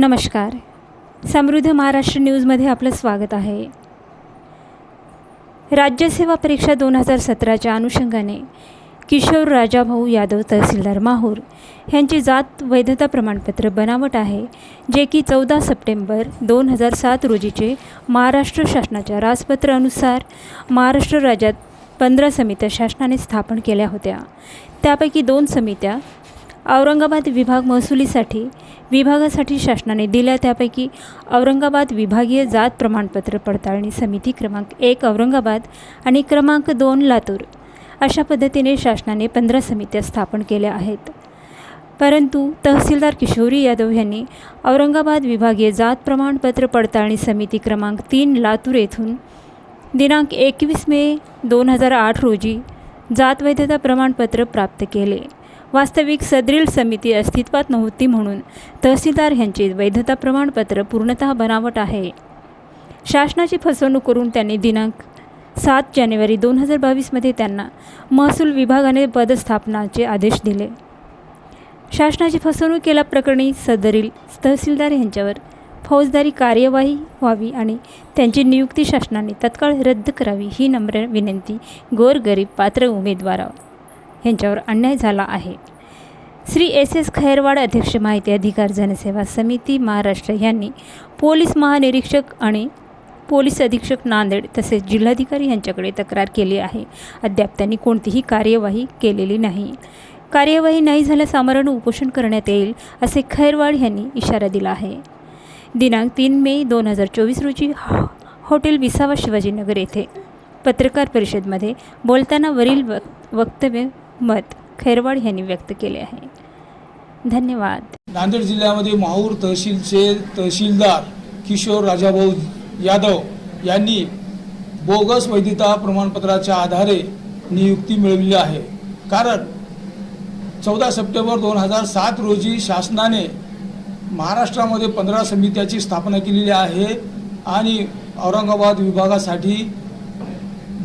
नमस्कार. समृद्ध महाराष्ट्र न्यूजमध्ये आपलं स्वागत आहे. राज्यसेवा परीक्षा दोन हजार सतराच्या अनुषंगाने किशोर राजाभाऊ यादव तहसीलदार माहूर यांची जात वैधता प्रमाणपत्र बनावट आहे जे की चौदा सप्टेंबर दोन हजार सात रोजीचे महाराष्ट्र शासनाच्या राजपत्रानुसार महाराष्ट्र राज्यात पंधरा समित्या शासनाने स्थापन केल्या होत्या. त्यापैकी दोन समित्या औरंगाबाद विभाग महसुलीसाठी विभागासाठी शासनाने दिल्या त्यापैकी औरंगाबाद विभागीय जात प्रमाणपत्र पडताळणी समिती क्रमांक एक औरंगाबाद आणि क्रमांक दोन लातूर अशा पद्धतीने शासनाने पंधरा समित्या स्थापन केल्या आहेत. परंतु तहसीलदार किशोरी यादव यांनी औरंगाबाद विभागीय जात प्रमाणपत्र पडताळणी समिती क्रमांक तीन लातूर येथून दिनांक एकवीस मे दोन हजार आठ रोजी जात वैधता प्रमाणपत्र प्राप्त केले. वास्तविक सदरील समिती अस्तित्वात नव्हती म्हणून तहसीलदार यांचे वैधता प्रमाणपत्र पूर्णतः बनावट आहे. शासनाची फसवणूक करून त्यांनी दिनांक सात जानेवारी दोन हजार बावीसमध्ये त्यांना महसूल विभागाने पदस्थापनाचे आदेश दिले. शासनाची फसवणूक केल्याप्रकरणी सदरील तहसीलदार यांच्यावर फौजदारी कार्यवाही व्हावी आणि त्यांची नियुक्ती शासनाने तत्काळ रद्द करावी ही नम्र विनंती गोरगरीब पात्र उमेदवारावर यांच्यावर अन्याय झाला आहे. श्री एस एस खैरवाड अध्यक्ष माहिती अधिकार जनसेवा समिती महाराष्ट्र यांनी पोलीस महानिरीक्षक आणि पोलीस अधीक्षक नांदेड तसेच जिल्हाधिकारी यांच्याकडे तक्रार केली आहे. अद्याप त्यांनी कोणतीही कार्यवाही केलेली नाही. कार्यवाही नाही झाल्यास आमरण उपोषण करण्यात येईल असे खैरवाड यांनी इशारा दिला आहे. दिनांक तीन मे दोन हजार चोवीस रोजी हॉ- हॉटेल विसावा शिवाजीनगर येथे पत्रकार परिषदेमध्ये बोलताना वरील वक्तव्य मत खैरवाड यांनी व्यक्त केले आहे. धन्यवाद. नांदेड जिल्ह्यामध्ये माहूर तहसीलचे तहसीलदार किशोर राजाभाऊ यादव यांनी बोगस वैधता प्रमाणपत्राच्या आधारे नियुक्ती मिळवली आहे. कारण चौदा सप्टेंबर दोन हजार सात रोजी शासनाने महाराष्ट्रामध्ये पंधरा समित्याची स्थापना केलेली आहे आणि औरंगाबाद विभागासाठी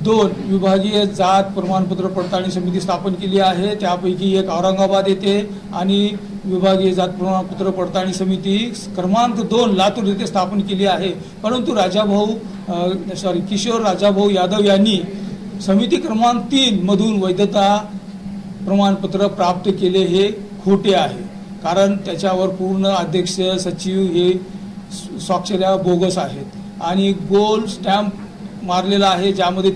दोन विभागीय जात प्रमाणपत्र पडताळणी समिती स्थापन केली आहे. त्यापैकी एक औरंगाबाद येथे आणि विभागीय जात प्रमाणपत्र पडताळणी समिती क्रमांक दोन लातूर येथे स्थापन केली आहे. परंतु राजाभाऊ सॉरी किशोर राजाभाऊ यादव यांनी समिती क्रमांक तीनमधून वैधता प्रमाणपत्र प्राप्त केले हे खोटे आहे. कारण त्याच्यावर पूर्ण अध्यक्ष सचिव हे स्वाक्षऱ्या बोगस आहेत. आणि गोल स्टॅम्प मारलेला आहे ज्यामध्ये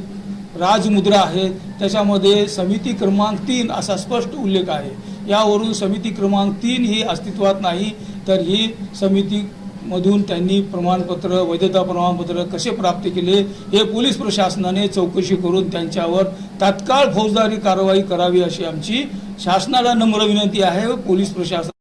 राजमुद्रा आहे. त्याच्यामध्ये समिती क्रमांक तीन असा स्पष्ट उल्लेख आहे. यावरून समिती क्रमांक तीन ही अस्तित्वात नाही तर ही समिती मधून त्यांनी प्रमाणपत्र वैधता प्रमाणपत्र कसे प्राप्त केले हे पोलीस प्रशासनाने चौकशी करून त्यांच्यावर तात्काळ फौजदारी कारवाई करावी अशी आमची शासनाला नम्र विनंती आहे व पोलीस प्रशासन